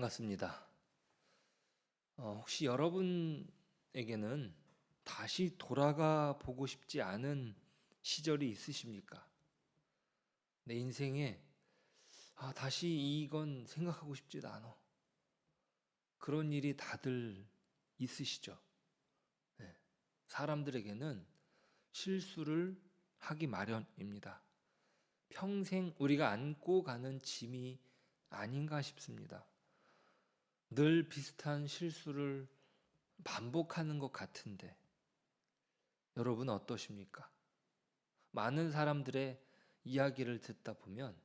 반갑습니다. 어, 혹시 여러분에게는 다시 돌아가 보고 싶지 않은 시절이 있으십니까? 내 인생에 아, 다시 이건 생각하고 싶지도 않아. 그런 일이 다들 있으시죠? 네. 사람들에게는 실수를 하기 마련입니다. 평생 우리가 안고 가는 짐이 아닌가 싶습니다. 늘 비슷한 실수를 반복하는 것 같은데, 여러분 어떠십니까? 많은 사람들의 이야기를 듣다 보면,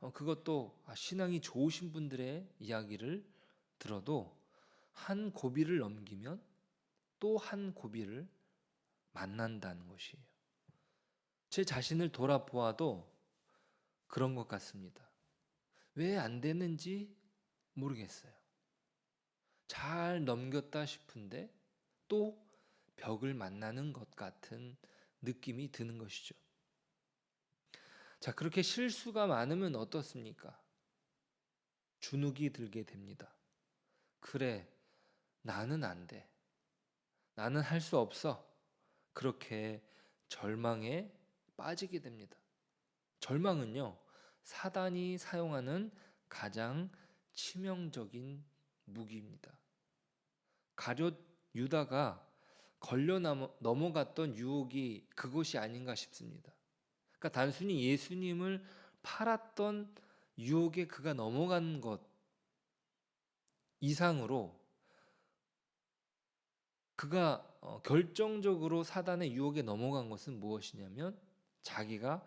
어, 그것도 아, 신앙이 좋으신 분들의 이야기를 들어도 한 고비를 넘기면 또 한 고비를 만난다는 것이에요. 제 자신을 돌아보아도 그런 것 같습니다. 왜 안 되는지 모르겠어요. 잘 넘겼다 싶은데 또 벽을 만나는 것 같은 느낌이 드는 것이죠. 자, 그렇게 실수가 많으면 어떻습니까? 주눅이 들게 됩니다. 그래, 나는 안 돼. 나는 할 수 없어. 그렇게 절망에 빠지게 됩니다. 절망은요, 사단이 사용하는 가장 치명적인 무기입니다. 가룟 유다가 걸려 넘어갔던 유혹이 그것이 아닌가 싶습니다. 그러니까 단순히 예수님을 팔았던 유혹에 그가 넘어간 것 이상으로 그가 어, 결정적으로 사단의 유혹에 넘어간 것은 무엇이냐면 자기가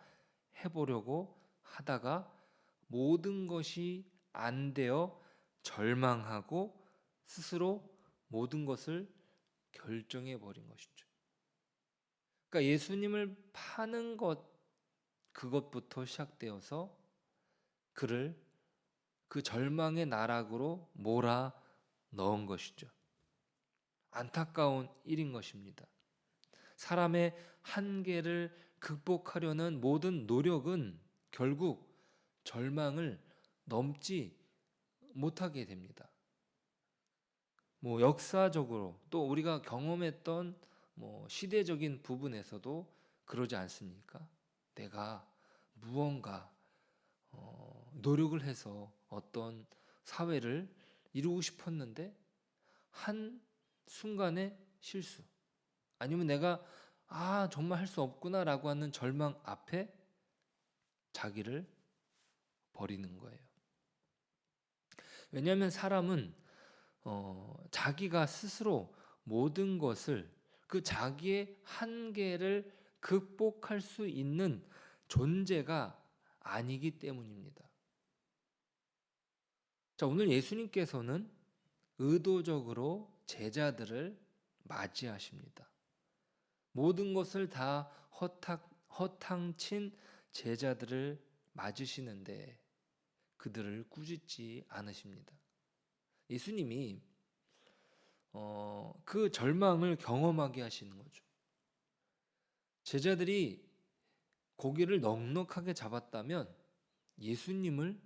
해보려고 하다가 모든 것이 안 되어 절망하고 스스로 모든 것을 결정해 버린 것이죠. 그러니까 예수님을 파는 것 그것부터 시작되어서 그를 그 절망의 나락으로 몰아 넣은 것이죠. 안타까운 일인 것입니다. 사람의 한계를 극복하려는 모든 노력은 결국 절망을 넘지 못하게 됩니다. 뭐 역사적으로 또 우리가 경험했던 뭐 시대적인 부분에서도 그러지 않습니까? 내가 무언가 어 노력을 해서 어떤 사회를 이루고 싶었는데 한 순간의 실수 아니면 내가 아 정말 할 수 없구나라고 하는 절망 앞에 자기를 버리는 거예요. 왜냐하면 사람은 어, 자기가 스스로 모든 것을 그 자기의 한계를 극복할 수 있는 존재가 아니기 때문입니다. 자, 오늘 예수님께서는 의도적으로 제자들을 맞이하십니다. 모든 것을 다 허탕, 허탕친 제자들을 맞으시는데 그들을 꾸짖지 않으십니다. 예수님이 어, 그 절망을 경험하게 하시는 거죠. 제자들이 고기를 넉넉하게 잡았다면 예수님을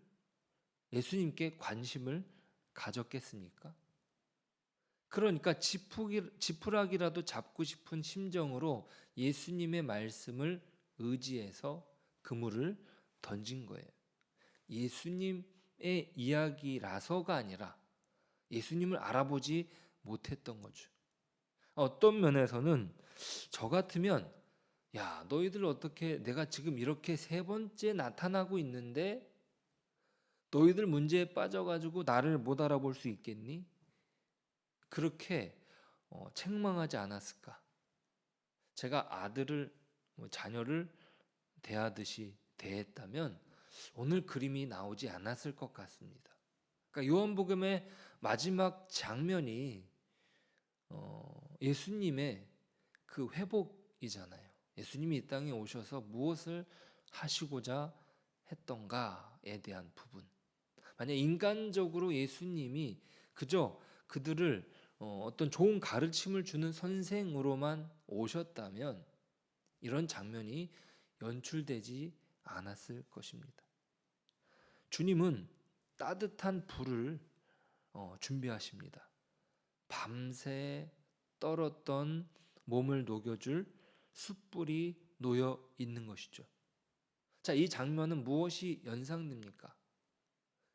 예수님께 관심을 가졌겠습니까? 그러니까 지푸기, 지푸라기라도 잡고 싶은 심정으로 예수님의 말씀을 의지해서 그물을 던진 거예요. 예수님의 이야기라서가 아니라 예수님을 알아보지 못했던 거죠. 어떤 면에서는 저 같으면 야, 너희들 어떻게 내가 지금 이렇게 세 번째 나타나고 있는데 너희들 문제에 빠져가지고 나를 못 알아볼 수 있겠니? 그렇게 어, 책망하지 않았을까? 제가 아들을 뭐 자녀를 대하듯이 대했다면 오늘 그림이 나오지 않았을 것 같습니다. 그러니까 요한복음의 마지막 장면이 어, 예수님의 그 회복이잖아요. 예수님이 이 땅에 오셔서 무엇을 하시고자 했던가에 대한 부분. 만약 인간적으로 예수님이 그저 그들을 어, 어떤 좋은 가르침을 주는 선생으로만 오셨다면 이런 장면이 연출되지 않았을 것입니다. 주님은 따뜻한 불을 어, 준비하십니다. 밤새 떨었던 몸을 녹여줄 숯불이 놓여 있는 것이죠. 자, 이 장면은 무엇이 연상됩니까?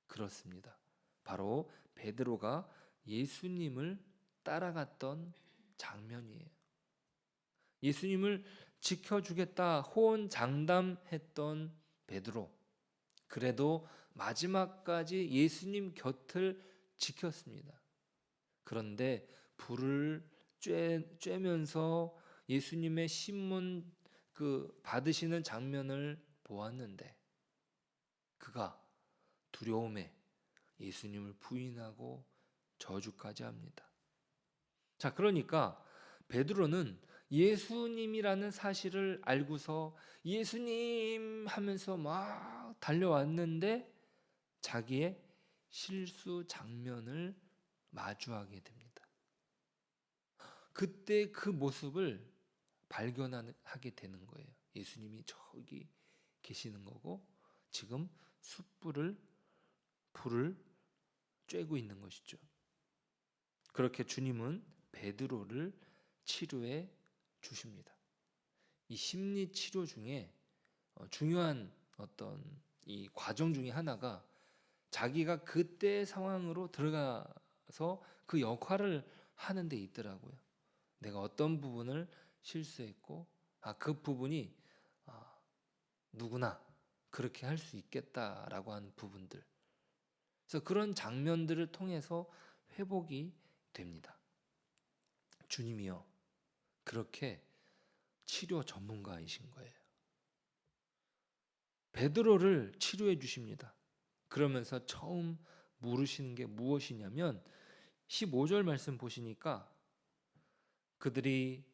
그렇습니다. 바로 베드로가 예수님을 따라갔던 장면이에요. 예수님을 지켜주겠다 호언 장담했던 베드로. 그래도 마지막까지 예수님 곁을 지켰습니다. 그런데 불을 쬐, 쬐면서 예수님의 신문 그 받으시는 장면을 보았는데 그가 두려움에 예수님을 부인하고 저주까지 합니다. 자, 그러니까 베드로는 예수님이라는 사실을 알고서 예수님 하면서 막 달려왔는데 자기의 실수 장면을 마주하게 됩니다. 그때 그 모습을 발견하게 되는 거예요. 예수님이 저기 계시는 거고 지금 숯불을 불을 쬐고 있는 것이죠. 그렇게 주님은 베드로를 치료해 주십니다. 이 심리 치료 중에 어, 중요한 어떤 이 과정 중에 하나가 자기가 그때 상황으로 들어가서 그 역할을 하는 데 있더라고요. 내가 어떤 부분을 실수했고 아 그 부분이 아, 누구나 그렇게 할 수 있겠다라고 하는 부분들. 그래서 그런 장면들을 통해서 회복이 됩니다. 주님이요. 그렇게 치료 전문가이신 거예요. 베드로를 치료해 주십니다. 그러면서 처음 물으시는 게 무엇이냐면 15절 말씀 보시니까 그들이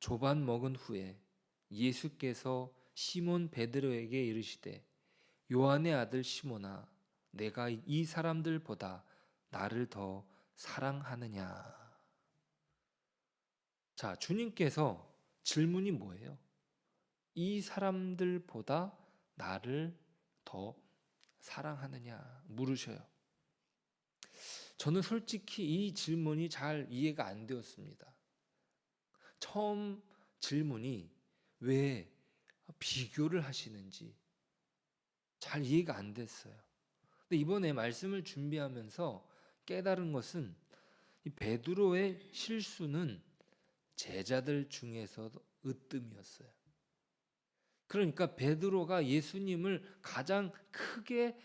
조반 먹은 후에 예수께서 시몬 베드로에게 이르시되 요한의 아들 시몬아 내가 이 사람들보다 나를 더 사랑하느냐 자 주님께서 질문이 뭐예요? 이 사람들보다 나를 더 사랑하느냐 물으셔요. 저는 솔직히 이 질문이 잘 이해가 안 되었습니다. 처음 질문이 왜 비교를 하시는지 잘 이해가 안 됐어요. 근데 이번에 말씀을 준비하면서 깨달은 것은 이 베드로의 실수는 제자들 중에서도 으뜸이었어요. 그러니까 베드로가 예수님을 가장 크게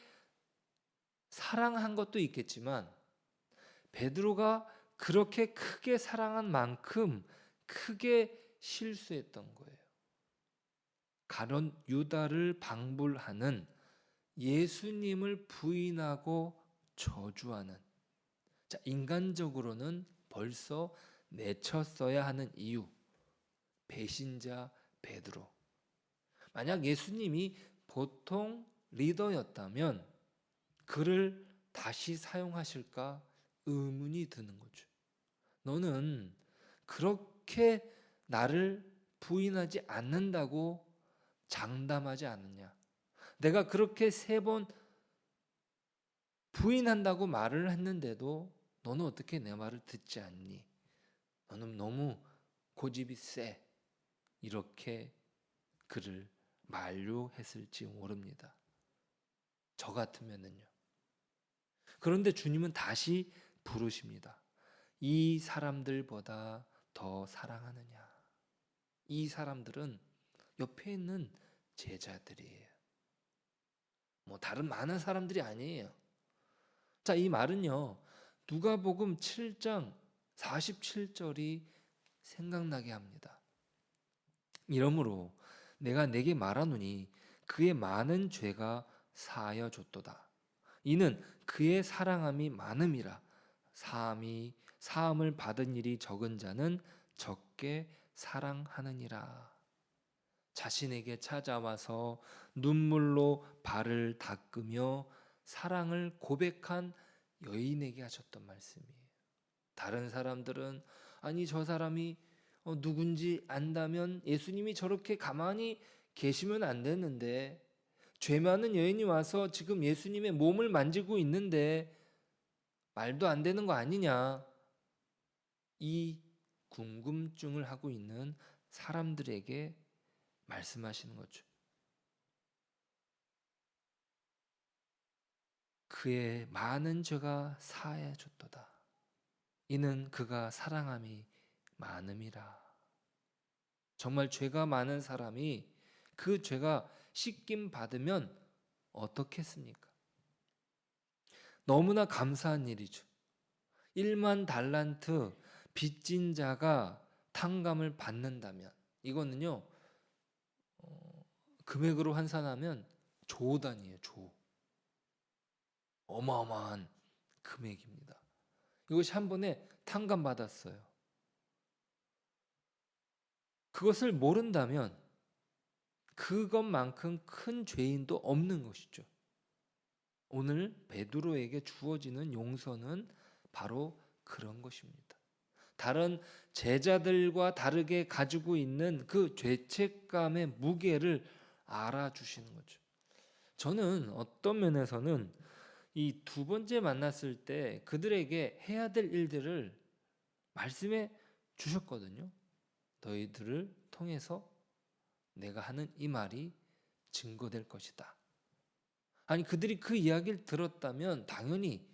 사랑한 것도 있겠지만 베드로가 그렇게 크게 사랑한 만큼 크게 실수했던 거예요. 가론 유다를 방불하는 예수님을 부인하고 저주하는 자, 인간적으로는 벌써 내쳤어야 하는 이유 배신자 베드로 만약 예수님이 보통 리더였다면 그를 다시 사용하실까 의문이 드는 거죠. 너는 그렇게 나를 부인하지 않는다고 장담하지 않느냐? 내가 그렇게 세 번 부인한다고 말을 했는데도 너는 어떻게 내 말을 듣지 않니? 너는 너무 고집이 세. 이렇게 그를 만류했을지 모릅니다. 저 같으면은요. 그런데 주님은 다시 부르십니다. 이 사람들보다 더 사랑하느냐? 이 사람들은 옆에 있는 제자들이에요. 뭐 다른 많은 사람들이 아니에요. 자, 이 말은요. 누가복음 7장 47절이 생각나게 합니다. 이러므로 내가 내게 말하노니 그의 많은 죄가 사하여 줬도다. 이는 그의 사랑함이 많음이라 사함이 사함을 받은 일이 적은 자는 적게 사랑하느니라. 자신에게 찾아와서 눈물로 발을 닦으며 사랑을 고백한 여인에게 하셨던 말씀이에요. 다른 사람들은 아니 저 사람이 어, 누군지 안다면 예수님이 저렇게 가만히 계시면 안 되는데 죄 많은 여인이 와서 지금 예수님의 몸을 만지고 있는데 말도 안 되는 거 아니냐? 이 궁금증을 하고 있는 사람들에게 말씀하시는 거죠. 그의 많은 죄가 사해 줬도다. 이는 그가 사랑함이 많음이라. 정말 죄가 많은 사람이 그 죄가 씻김 받으면 어떻겠습니까? 너무나 감사한 일이죠. 1만 달란트 빚진 자가 탕감을 받는다면 이거는요 어, 금액으로 환산하면 조 단위예요 조 어마어마한 금액입니다 이것이 한 번에 탕감 받았어요 그것을 모른다면 그것만큼 큰 죄인도 없는 것이죠 오늘 베드로에게 주어지는 용서는 바로 그런 것입니다. 다른 제자들과 다르게 가지고 있는 그 죄책감의 무게를 알아주시는 거죠. 저는 어떤 면에서는 이 두 번째 만났을 때 그들에게 해야 될 일들을 말씀해 주셨거든요. 너희들을 통해서 내가 하는 이 말이 증거될 것이다. 아니 그들이 그 이야기를 들었다면 당연히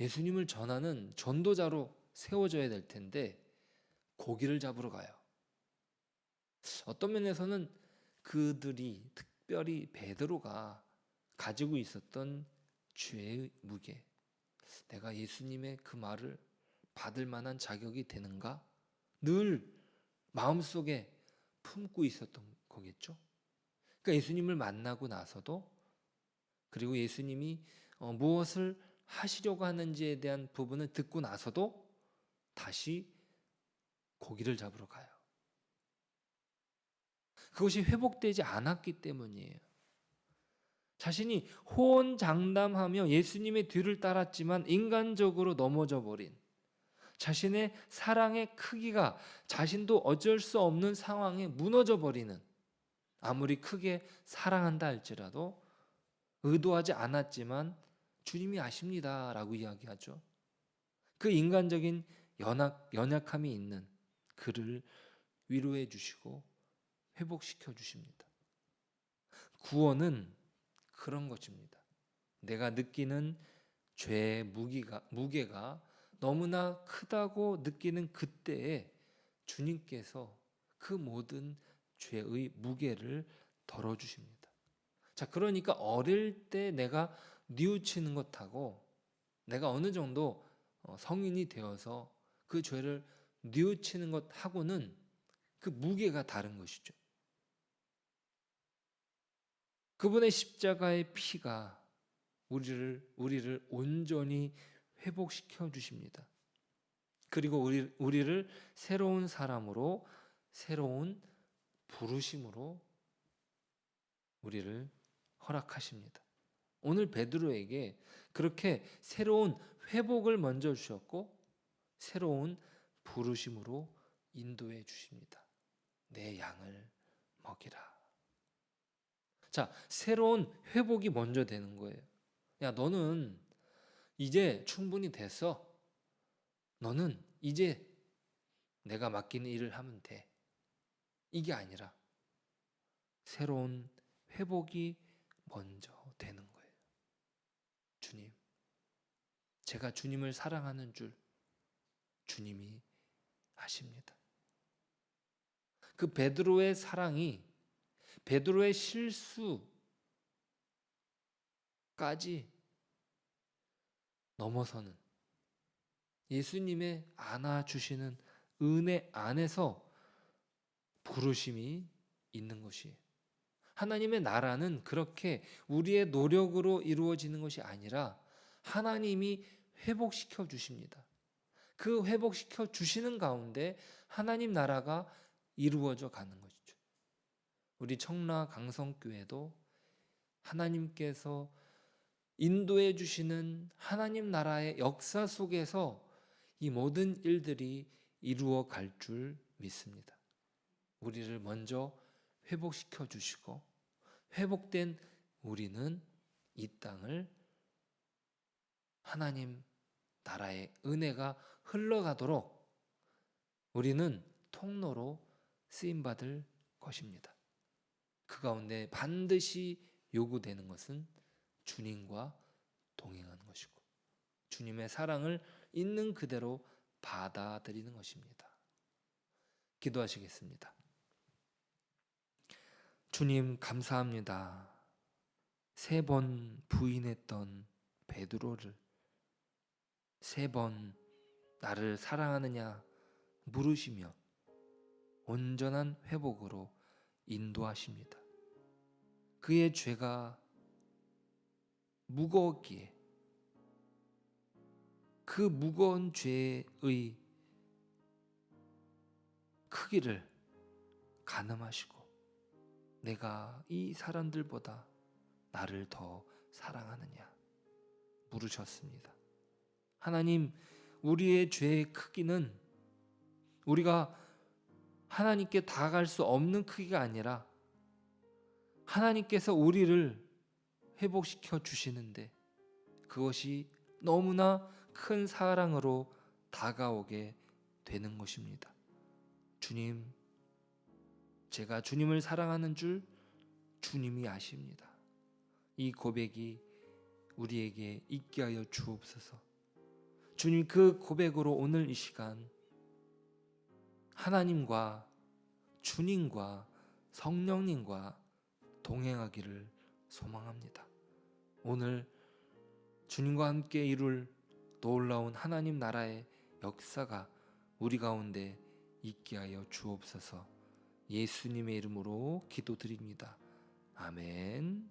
예수님을 전하는 전도자로 세워져야 될 텐데 고기를 잡으러 가요. 어떤 면에서는 그들이 특별히 베드로가 가지고 있었던 죄의 무게, 내가 예수님의 그 말을 받을 만한 자격이 되는가? 늘 마음속에 품고 있었던 거겠죠. 그러니까 예수님을 만나고 나서도 그리고 예수님이 어, 무엇을 하시려고 하는지에 대한 부분을 듣고 나서도 다시 고기를 잡으러 가요. 그것이 회복되지 않았기 때문이에요. 자신이 호언장담하며 예수님의 뒤를 따랐지만 인간적으로 넘어져 버린 자신의 사랑의 크기가 자신도 어쩔 수 없는 상황에 무너져 버리는 아무리 크게 사랑한다 할지라도 의도하지 않았지만 주님이 아십니다 라고 이야기하죠. 그 인간적인 연약, 연약함이 있는 그를 위로해 주시고 회복시켜 주십니다. 구원은 그런 것입니다. 내가 느끼는 죄의 무기가, 무게가 너무나 크다고 느끼는 그때에 주님께서 그 모든 죄의 무게를 덜어주십니다. 자, 그러니까 어릴 때 내가 뉘우치는 것하고 내가 어느 정도 어, 성인이 되어서 그 죄를 뉘우치는 것하고는 그 무게가 다른 것이죠. 그분의 십자가의 피가 우리를 우리를 온전히 회복시켜 주십니다. 그리고 우리, 우리를 새로운 사람으로 새로운 부르심으로 우리를 허락하십니다. 오늘 베드로에게 그렇게 새로운 회복을 먼저 주셨고 새로운 부르심으로 인도해 주십니다. 내 양을 먹이라. 자, 새로운 회복이 먼저 되는 거예요. 야, 너는 이제 충분히 됐어. 너는 이제 내가 맡기는 일을 하면 돼. 이게 아니라 새로운 회복이 먼저 되는 거예요. 주님. 제가 주님을 사랑하는 줄 주님이 아십니다. 그 베드로의 사랑이 베드로의 실수까지 넘어서는 예수님의 안아주시는 은혜 안에서 부르심이 있는 것이에요. 하나님의 나라는 그렇게 우리의 노력으로 이루어지는 것이 아니라 하나님이 회복시켜 주십니다. 그 회복시켜 주시는 가운데 하나님 나라가 이루어져 가는 것이죠. 우리 청라 강성교회도 하나님께서 인도해 주시는 하나님 나라의 역사 속에서 이 모든 일들이 이루어 갈 줄 믿습니다. 우리를 먼저 회복시켜 주시고 회복된 우리는 이 땅을 하나님 나라의 은혜가 흘러가도록 우리는 통로로 쓰임 받을 것입니다. 그 가운데 반드시 요구되는 것은 주님과 동행하는 것이고 주님의 사랑을 있는 그대로 받아들이는 것입니다. 기도하시겠습니다. 주님 감사합니다. 세 번 부인했던 베드로를 세 번 나를 사랑하느냐 물으시며 온전한 회복으로 인도하십니다. 그의 죄가 무거웠기에 그 무거운 죄의 크기를 가늠하시고 내가 이 사람들보다 나를 더 사랑하느냐 물으셨습니다. 하나님, 우리의 죄의 크기는 우리가 하나님께 다가갈 수 없는 크기가 아니라 하나님께서 우리를 회복시켜 주시는데 그것이 너무나 큰 사랑으로 다가오게 되는 것입니다. 주님, 제가 주님을 사랑하는 줄 주님이 아십니다. 이 고백이 우리에게 있게 하여 주옵소서. 주님 그 고백으로 오늘 이 시간 하나님과 주님과 성령님과 동행하기를 소망합니다. 오늘 주님과 함께 이룰 놀라운 하나님 나라의 역사가 우리 가운데 있게 하여 주옵소서. 예수님의 이름으로 기도드립니다. 아멘.